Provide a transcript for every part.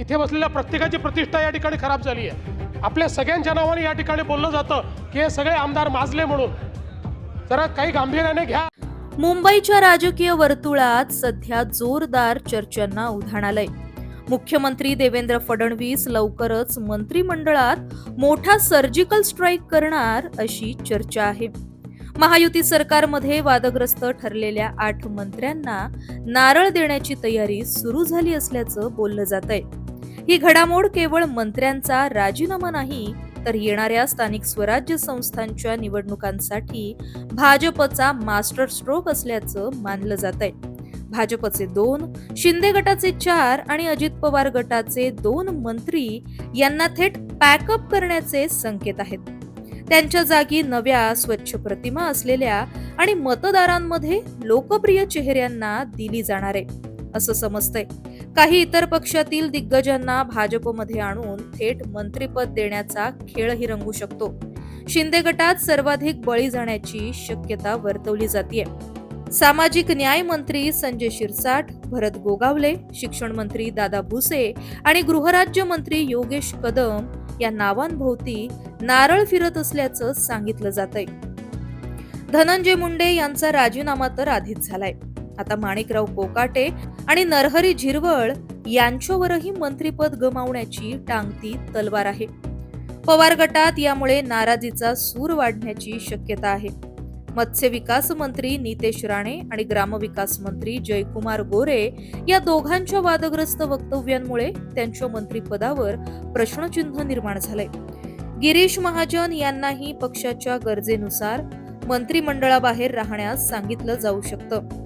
इथे बसलेल्या प्रत्येकाची प्रतिष्ठा या ठिकाणी खराब झाली आहे. आपल्या सगळ्यांच्या नावाने या ठिकाणी बोललं जातं की हे सगळे आमदार माजले म्हणून. जरा काही गांभीर्याने घ्या. मुंबईच्या राजकीय वर्तुळात सध्या जोरदार चर्चांना उधाण आलंय. मुख्यमंत्री देवेंद्र फडणवीस लवकरच मंत्रिमंडळात मोठा सर्जिकल स्ट्राईक करणार अशी चर्चा आहे. महायुती सरकारमध्ये वादग्रस्त ठरलेल्या आठ मंत्र्यांना नारळ देण्याची तयारी सुरू झाली असल्याचं बोललं जात आहे ही घडामोड केवळ मंत्र्यांचा राजीनामा नाही तर येणाऱ्या स्थानिक स्वराज्य संस्थांच्या निवडणुकांसाठी भाजपचा मास्टर स्ट्रोक असल्याचं मानलं जात आहे भाजपचे दोन शिंदे गटाचे चार आणि अजित पवार गटाचे दोन मंत्री यांना थेट पॅकअप करण्याचे संकेत आहेत. त्यांच्या जागी नव्या स्वच्छ प्रतिमा असलेल्या आणि मतदारांमध्ये लोकप्रिय चेहऱ्यांना दिली जाणार आहे. असं समजतंय. काही इतर पक्षातील दिग्गजांना भाजपमध्ये आणून थेट मंत्रीपद देण्याचा खेळही रंगू शकतो. शिंदे गटात सर्वाधिक बळी जाण्याची शक्यता वर्तवली जाते सामाजिक न्याय मंत्री संजय शिरसाट भरत गोगावले शिक्षण मंत्री दादा भुसे आणि गृहराज्य मंत्री योगेश कदम या नावांभोवती नारळ फिरत असल्याचं सांगितलं जात धनंजय मुंडे यांचा राजीनामा तर आधीच झालाय. आता माणिकराव कोकाटे आणि नरहरी झिरवळ यांच्यावरही मंत्रीपद गमावण्याची टांगती तलवार आहे. पवार गटात यामुळे नाराजीचा सूर वाढण्याची शक्यता आहे. मत्स्य विकास मंत्री नितेश राणे आणि ग्रामविकास मंत्री जयकुमार गोरे या दोघांच्या वादग्रस्त वक्तव्यांमुळे त्यांच्या मंत्रिपदावर प्रश्नचिन्ह निर्माण झालंय. गिरीश महाजन यांनाही पक्षाच्या गरजेनुसार मंत्रिमंडळाबाहेर राहण्यास सांगितलं जाऊ शकतं.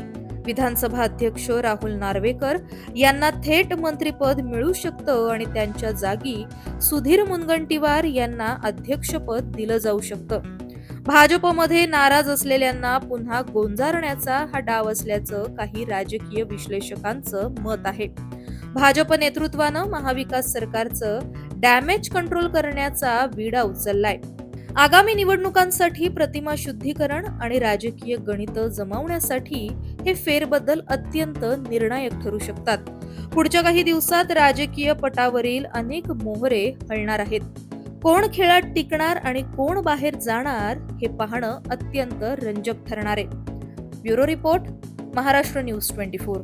विधानसभा अध्यक्ष राहुल नार्वेकर यांना थेट मंत्रीपद मिळू शकतं आणि त्यांच्या जागी सुधीर मुनगंटीवार यांना अध्यक्षपद दिलं जाऊ शकतं. भाजपमध्ये नाराज असलेल्यांना पुन्हा गोंजारण्याचा हा डाव असल्याचं काही राजकीय विश्लेषकांचं मत आहे. भाजप नेतृत्वानं महाविकास सरकारचं डॅमेज कंट्रोल करण्याचा विडा उचललाय. आगामी निवडणुकांसाठी प्रतिमा शुद्धीकरण आणि राजकीय गणित जमवण्यासाठी हे फेरबदल अत्यंत निर्णायक ठरू शकतात. पुढच्या काही दिवसात राजकीय पटावरील अनेक मोहरे हलणार आहेत. कोण खेळात टिकणार आणि कोण बाहेर जाणार हे पाहणं अत्यंत रंजक ठरणार आहे. Bureau report Maharashtra news twenty four.